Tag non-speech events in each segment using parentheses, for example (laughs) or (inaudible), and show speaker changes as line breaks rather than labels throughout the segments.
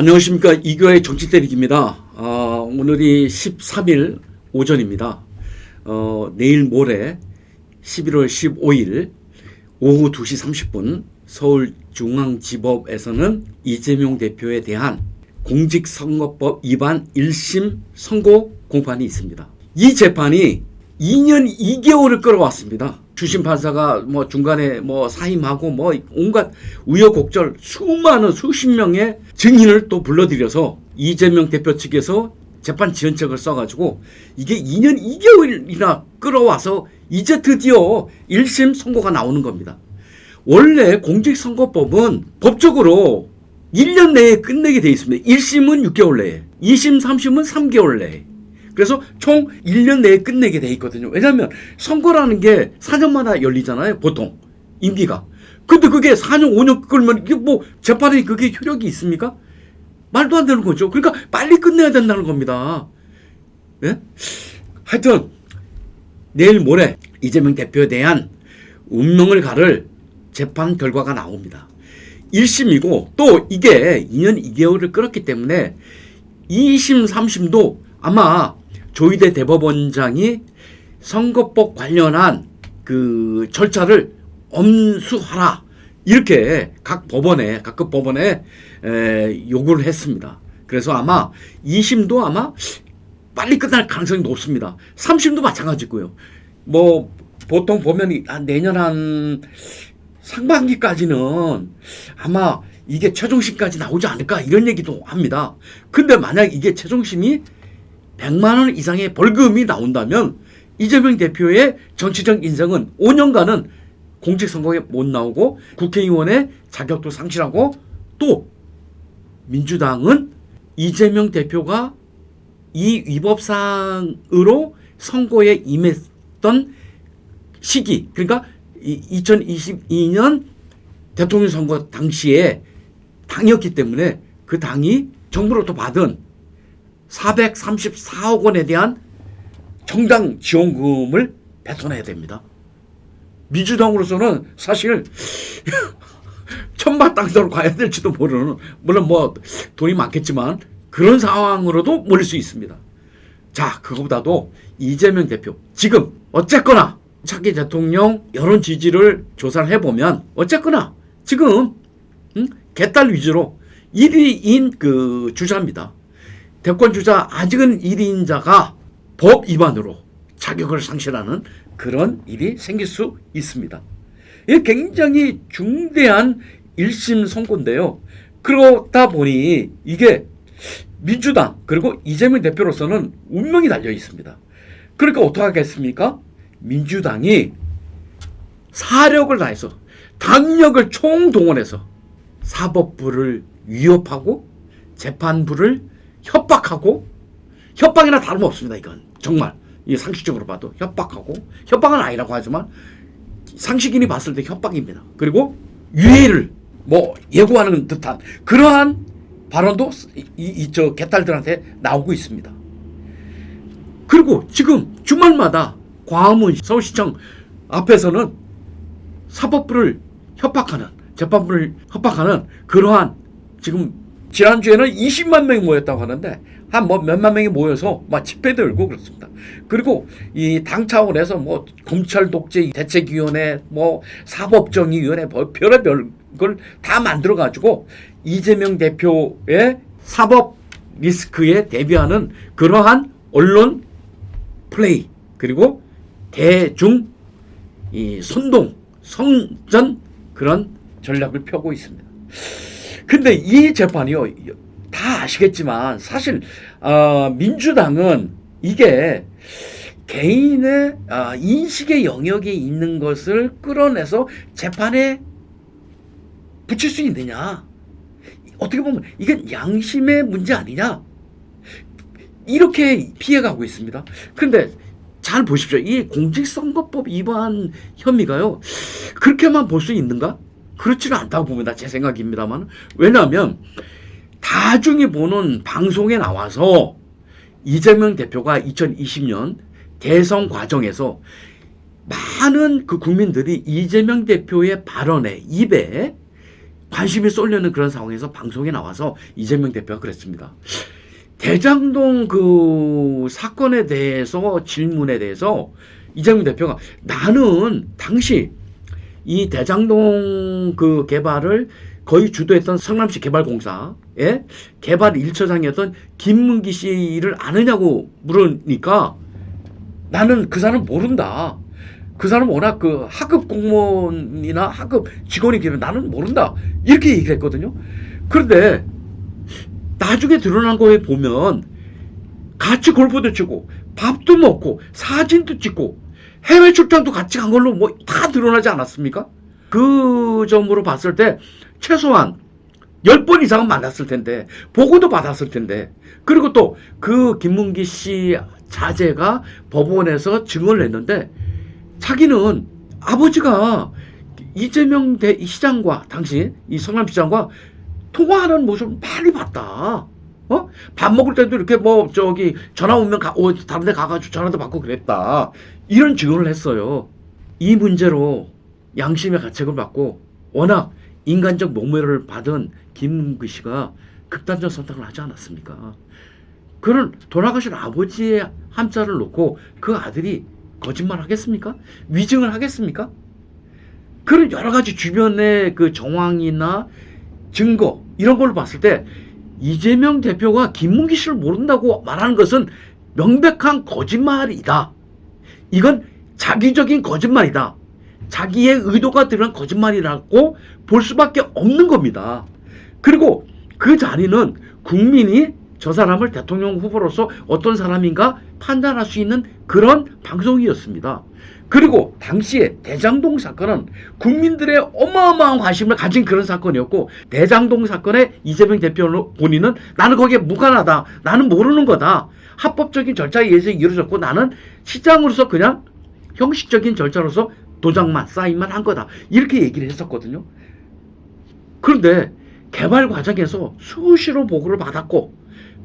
안녕하십니까 이교의 정치대리기입니다. 어, 오늘이 13일 오전입니다. 어, 내일 모레 11월 15일 오후 2시 30분 서울중앙지법에서는 이재명 대표에 대한 공직선거법 위반 1심 선고 공판이 있습니다. 이 재판이 2년 2개월을 끌어왔습니다. 주심 판사가 뭐 중간에 뭐 사임하고 뭐 온갖 우여곡절 수많은 수십 명의 증인을 또 불러들여서 이재명 대표 측에서 재판 지연책을 써가지고 이게 2년 2개월이나 끌어와서 이제 드디어 1심 선고가 나오는 겁니다. 원래 공직선거법은 법적으로 1년 내에 끝내게 돼 있습니다. 1심은 6개월 내에, 2심, 3심은 3개월 내에. 그래서 총 1년 내에 끝내게 돼 있거든요. 왜냐하면 선거라는 게 4년마다 열리잖아요. 보통 임기가. 근데 그게 4년, 5년 끌면 이게 뭐 재판에 그게 효력이 있습니까? 말도 안 되는 거죠. 그러니까 빨리 끝내야 된다는 겁니다. 예? 하여튼 내일 모레 이재명 대표에 대한 운명을 가를 재판 결과가 나옵니다. 1심이고 또 이게 2년 2개월을 끌었기 때문에 2심, 3심도 아마 조희대 대법원장이 선거법 관련한 그 절차를 엄수하라 이렇게 각 법원에 각급 법원에 에, 요구를 했습니다. 그래서 아마 2심도 아마 빨리 끝날 가능성이 높습니다. 3심도 마찬가지고요. 뭐 보통 보면 한 내년 한 상반기까지는 아마 이게 최종심까지 나오지 않을까 이런 얘기도 합니다. 근데 만약 이게 최종심이 100만 원 이상의 벌금이 나온다면 이재명 대표의 정치적 인생은 5년간은 공직선거에 못 나오고 국회의원의 자격도 상실하고 또 민주당은 이재명 대표가 이 위법상으로 선거에 임했던 시기 그러니까 2022년 대통령 선거 당시에 당이었기 때문에 그 당이 정부로부터 받은 434억 원에 대한 정당 지원금을 뱉어내야 됩니다. 민주당으로서는 사실 (laughs) 천마땅도로 가야 될지도 모르는 물론 뭐 돈이 많겠지만 그런 상황으로도 몰릴 수 있습니다. 자 그거보다도 이재명 대표 지금 어쨌거나 차기 대통령 여론 지지를 조사를 해보면 어쨌거나 지금 음? 개딸 위주로 1위인 그 주자입니다. 대권 주자 아직은 1위인자가 법 위반으로 자격을 상실하는 그런 일이 생길 수 있습니다. 이게 굉장히 중대한 1심 선고인데요. 그러다 보니 이게 민주당 그리고 이재명 대표로서는 운명이 달려 있습니다. 그러니까 어떻게 하겠습니까? 민주당이 사력을 다해서 당력을 총동원해서 사법부를 위협하고 재판부를 협박하고 협박이나 다름없습니다. 이건 정말 이 상식적으로 봐도 협박하고 협박은 아니라고 하지만 상식인이 봤을 때 협박입니다. 그리고 유해를 뭐 예고하는 듯한 그러한 발언도 이저 이, 개딸들한테 나오고 있습니다. 그리고 지금 주말마다 광화문 서울시청 앞에서는 사법부를 협박하는 재판부를 협박하는 그러한 지금 지난주에는 20만 명이 모였다고 하는데 한 뭐 몇만 명이 모여서 막 집회도 열고 그렇습니다. 그리고 이 당 차원에서 뭐 검찰 독재 대책위원회 뭐 사법정의위원회 뭐 별의별 걸 다 만들어 가지고 이재명 대표의 사법 리스크에 대비하는 그러한 언론 플레이 그리고 대중 이 선동 성전 그런 전략을 펴고 있습니다. 근데 이 재판이요 다 아시겠지만 사실 어, 민주당은 이게 개인의 어, 인식의 영역에 있는 것을 끌어내서 재판에 붙일 수 있느냐 어떻게 보면 이건 양심의 문제 아니냐 이렇게 피해가고 있습니다. 그런데 잘 보십시오. 이 공직선거법 위반 혐의가요. 그렇게만 볼 수 있는가? 그렇지는 않다고 봅니다. 제 생각입니다만. 왜냐하면 다중이 보는 방송에 나와서 이재명 대표가 2020년 대선 과정에서 많은 그 국민들이 이재명 대표의 발언에 입에 관심이 쏠려는 그런 상황에서 방송에 나와서 이재명 대표가 그랬습니다. 대장동 그 사건에 대해서 질문에 대해서 이재명 대표가 나는 당시 이 대장동 그 개발을 거의 주도했던 성남시 개발공사의 개발 1처장이었던 김문기 씨를 아느냐고 물으니까 나는 그 사람 모른다. 그 사람 워낙 그 하급 공무원이나 하급 직원이기 때문에 나는 모른다. 이렇게 얘기를 했거든요. 그런데 나중에 드러난 거에 보면 같이 골프도 치고 밥도 먹고 사진도 찍고 해외 출장도 같이 간 걸로 뭐 다 드러나지 않았습니까? 그 점으로 봤을 때 최소한 10번 이상은 만났을 텐데 보고도 받았을 텐데 그리고 또 그 김문기 씨 자제가 법원에서 증언을 했는데 자기는 아버지가 이재명 대 시장과 당시 이 성남시장과 통화하는 모습을 많이 봤다. 어? 밥 먹을 때도 이렇게 뭐 저기 전화 오면 가, 어, 다른 데 가가지고 전화도 받고 그랬다. 이런 증언을 했어요. 이 문제로 양심의 가책을 받고 워낙 인간적 목매를 받은 김문기 씨가 극단적 선택을 하지 않았습니까? 그런 돌아가신 아버지의 한자를 놓고 그 아들이 거짓말 하겠습니까? 위증을 하겠습니까? 그런 여러 가지 주변의 그 정황이나 증거 이런 걸 봤을 때 이재명 대표가 김문기 씨를 모른다고 말하는 것은 명백한 거짓말이다. 이건 자기적인 거짓말이다. 자기의 의도가 들어간 거짓말이라고 볼 수밖에 없는 겁니다. 그리고 그 자리는 국민이 저 사람을 대통령 후보로서 어떤 사람인가 판단할 수 있는 그런 방송이었습니다. 그리고 당시에 대장동 사건은 국민들의 어마어마한 관심을 가진 그런 사건이었고 대장동 사건에 이재명 대표 본인은 나는 거기에 무관하다. 나는 모르는 거다. 합법적인 절차에 의해서 이루어졌고 나는 시장으로서 그냥 형식적인 절차로서 도장만 사인만 한 거다. 이렇게 얘기를 했었거든요. 그런데 개발 과정에서 수시로 보고를 받았고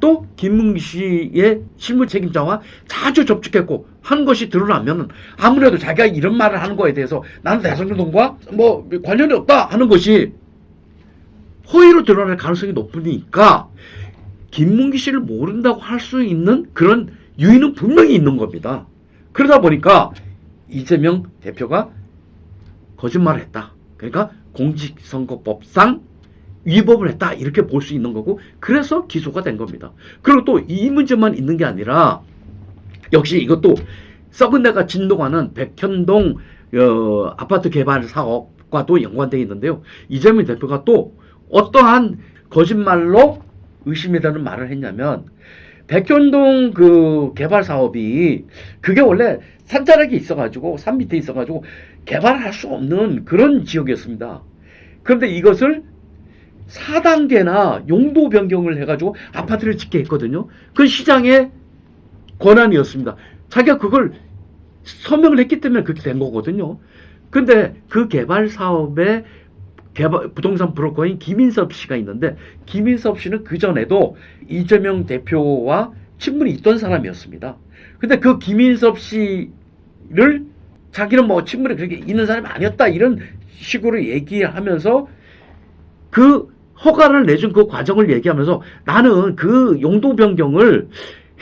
또 김문기 씨의 실무 책임자와 자주 접촉했고 한 것이 드러나면 아무래도 자기가 이런 말을 하는 거에 대해서 나는 대성동과 뭐 관련이 없다 하는 것이 허위로 드러날 가능성이 높으니까 김문기 씨를 모른다고 할 수 있는 그런 유인은 분명히 있는 겁니다. 그러다 보니까 이재명 대표가 거짓말을 했다. 그러니까 공직선거법상 위법을 했다 이렇게 볼 수 있는 거고 그래서 기소가 된 겁니다. 그리고 또 이 문제만 있는 게 아니라 역시 이것도 썩은 데가 진동하는 백현동 어, 아파트 개발 사업과도 연관되어 있는데요. 이재명 대표가 또 어떠한 거짓말로 의심이 되는 말을 했냐면 백현동 그 개발 사업이 그게 원래 산자락이 있어가지고 산 밑에 있어가지고 개발할 수 없는 그런 지역이었습니다. 그런데 이것을 4단계나 용도 변경을 해가지고 아파트를 짓게 했거든요. 그 시장의 권한이었습니다. 자기가 그걸 서명을 했기 때문에 그렇게 된 거거든요. 근데 그 개발 사업에 개발, 부동산 브로커인 김인섭 씨가 있는데 김인섭 씨는 그 전에도 이재명 대표와 친분이 있던 사람이었습니다. 근데 그 김인섭 씨를 자기는 뭐 친분이 그렇게 있는 사람이 아니었다 이런 식으로 얘기하면서 그 허가를 내준 그 과정을 얘기하면서 나는 그 용도 변경을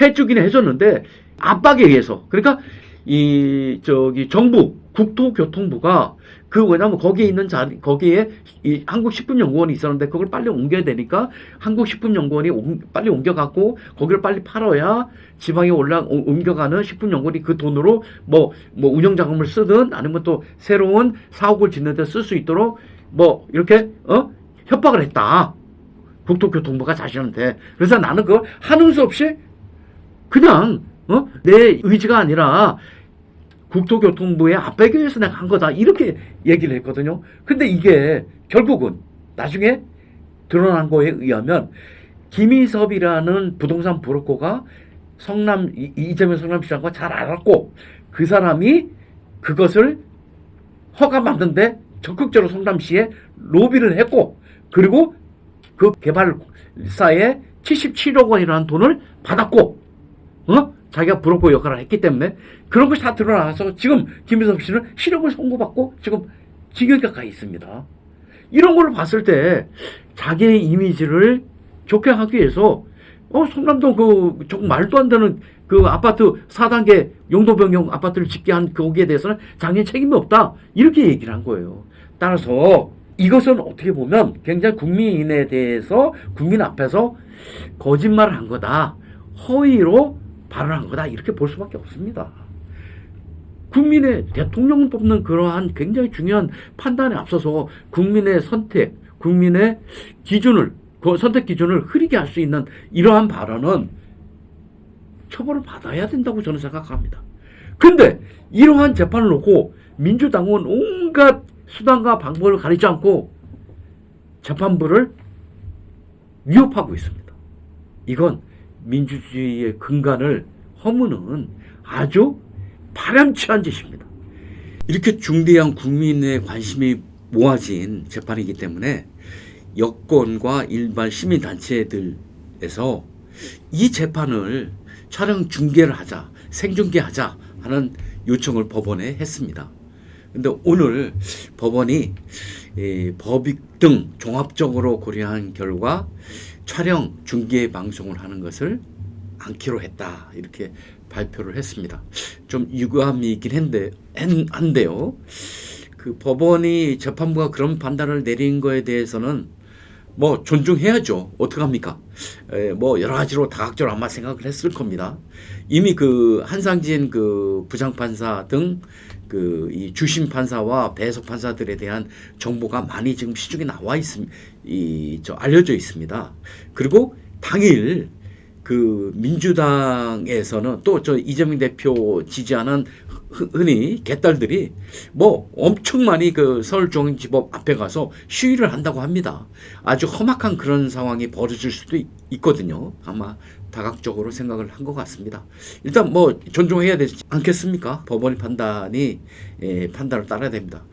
해주긴 해줬는데 압박에 의해서. 그러니까 이 저기 정부 국토교통부가 그 뭐냐면 거기에 있는 자리 거기에 이 한국식품연구원이 있었는데 그걸 빨리 옮겨야 되니까 한국식품연구원이 옮- 빨리 옮겨갖고 거기를 빨리 팔아야 지방에 올라 오- 옮겨가는 식품연구원이 그 돈으로 뭐뭐 운영 자금을 쓰든 아니면 또 새로운 사옥을 짓는데 쓸 수 있도록 뭐 이렇게 어 협박을 했다. 국토교통부가 자신한테. 그래서 나는 그걸 하는 수 없이 그냥 어? 내 의지가 아니라 국토교통부의 압박에 의해서 내가 한 거다. 이렇게 얘기를 했거든요. 근데 이게 결국은 나중에 드러난 거에 의하면 김희섭이라는 부동산 브로커가 성남 이- 이재명 성남시장과 잘 알았고 그 사람이 그것을 허가 받는데 적극적으로 성남시에 로비를 했고 그리고 그 개발사에 77억 원이라는 돈을 받았고 어? 자기가 브로커 역할을 했기 때문에 그런 것이 다 드러나서 지금 김희섭 씨는 실형을 선고받고 지금 징역에 가 있습니다. 이런 걸 봤을 때 자기의 이미지를 좋게 하기 위해서 어 성남동 그 조금 말도 안 되는 그 아파트 4단계 용도 변경 아파트를 짓게 한 거기에 대해서는 장애 책임이 없다 이렇게 얘기를 한 거예요. 따라서 이것은 어떻게 보면 굉장히 국민에 대해서 국민 앞에서 거짓말을 한 거다 허위로 발언한 거다 이렇게 볼 수밖에 없습니다. 국민의 대통령을 뽑는 그러한 굉장히 중요한 판단에 앞서서 국민의 선택, 국민의 기준을 그 선택 기준을 흐리게 할 수 있는 이러한 발언은 처벌을 받아야 된다고 저는 생각합니다. 근데 이러한 재판을 놓고 민주당은 온갖 수단과 방법을 가리지 않고 재판부를 위협하고 있습니다. 이건 민주주의의 근간을 허무는 아주 파렴치한 짓입니다. 이렇게 중대한 국민의 관심이 모아진 재판이기 때문에 여권과 일반 시민단체들에서 이 재판을 촬영 중계를 하자, 생중계하자 하는 요청을 법원에 했습니다. 근데 오늘 법원이 이 법익 등 종합적으로 고려한 결과 촬영 중계 방송을 하는 것을 않기로 했다 이렇게 발표를 했습니다. 좀 유감이 있긴 한데 한- 한데요. 그 법원이 재판부가 그런 판단을 내린 거에 대해서는 뭐 존중해야죠. 어떡 합니까? 에, 뭐 여러 가지로 다각적으로 아마 생각을 했을 겁니다. 이미 그 한상진 그 부장판사 등 그 이 주심 판사와 배석 판사들에 대한 정보가 많이 지금 시중에 나와 있음 이저 알려져 있습니다. 그리고 당일 그 민주당에서는 또 저 이재명 대표 지지하는 흔- 흔히 개딸들이 뭐 엄청 많이 그 서울중앙지법 앞에 가서 시위를 한다고 합니다. 아주 험악한 그런 상황이 벌어질 수도 있- 있거든요. 아마 다각적으로 생각을 한 것 같습니다. 일단 뭐 존중해야 되지 않겠습니까? 법원의 판단이 예, 판단을 따라야 됩니다.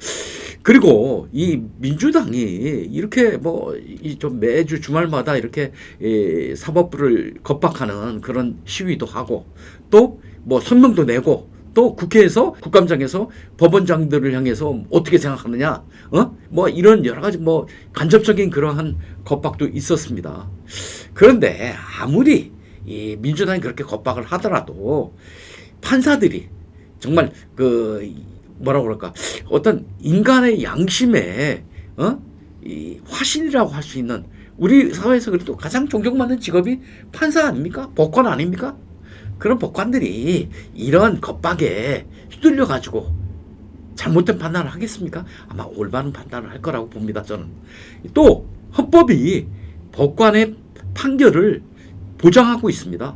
그리고 이 민주당이 이렇게 뭐이좀 매주 주말마다 이렇게 예, 사법부를 겁박하는 그런 시위도 하고 또 뭐 선명도 내고 또 국회에서 국감장에서 법원장들을 향해서 어떻게 생각하느냐 어 뭐 이런 여러 가지 뭐 간접적인 그러한 겁박도 있었습니다. 그런데 아무리 이 민주당이 그렇게 겁박을 하더라도 판사들이 정말 그 뭐라고 그럴까 어떤 인간의 양심에 어 이 화신이라고 할 수 있는 우리 사회에서 그래도 가장 존경받는 직업이 판사 아닙니까? 법관 아닙니까? 그런 법관들이 이런 겁박에 휘둘려 가지고 잘못된 판단을 하겠습니까? 아마 올바른 판단을 할 거라고 봅니다. 저는 또 헌법이 법관의 판결을 보장하고 있습니다.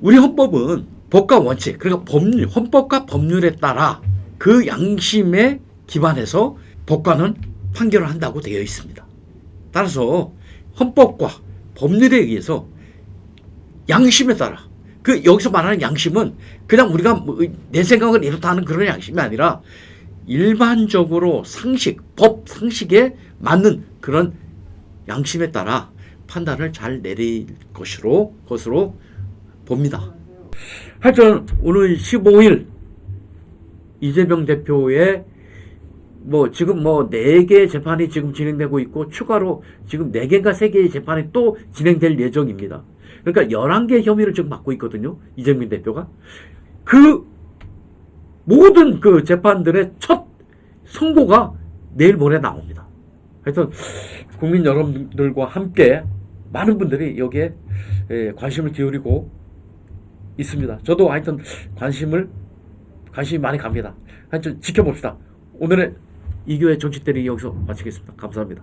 우리 헌법은 법과 원칙, 그러니까 법률, 헌법과 법률에 따라 그 양심에 기반해서 법관은 판결을 한다고 되어 있습니다. 따라서 헌법과 법률에 의해서 양심에 따라 그 여기서 말하는 양심은 그냥 우리가 뭐 내 생각은 이렇다 하는 그런 양심이 아니라 일반적으로 상식, 법 상식에 맞는 그런 양심에 따라 판단을 잘 내릴 것으로 것으로 봅니다. 하여튼 오늘 15일 이재명 대표의 뭐 지금 뭐 네개 재판이 지금 진행되고 있고 추가로 지금 네 개인가 세 개의 재판이 또 진행될 예정입니다. 그러니까 11개 혐의를 지금 맡고 있거든요. 이재명 대표가. 그 모든 그 재판들의 첫 선고가 내일 모레 나옵니다. 하여튼 국민 여러분들과 함께 많은 분들이 여기에 예, 관심을 기울이고 있습니다. 저도 하여튼 관심을 관심이 많이 갑니다. 하여튼 지켜봅시다. 오늘의 이교의 정치대리 여기서 마치겠습니다. 감사합니다.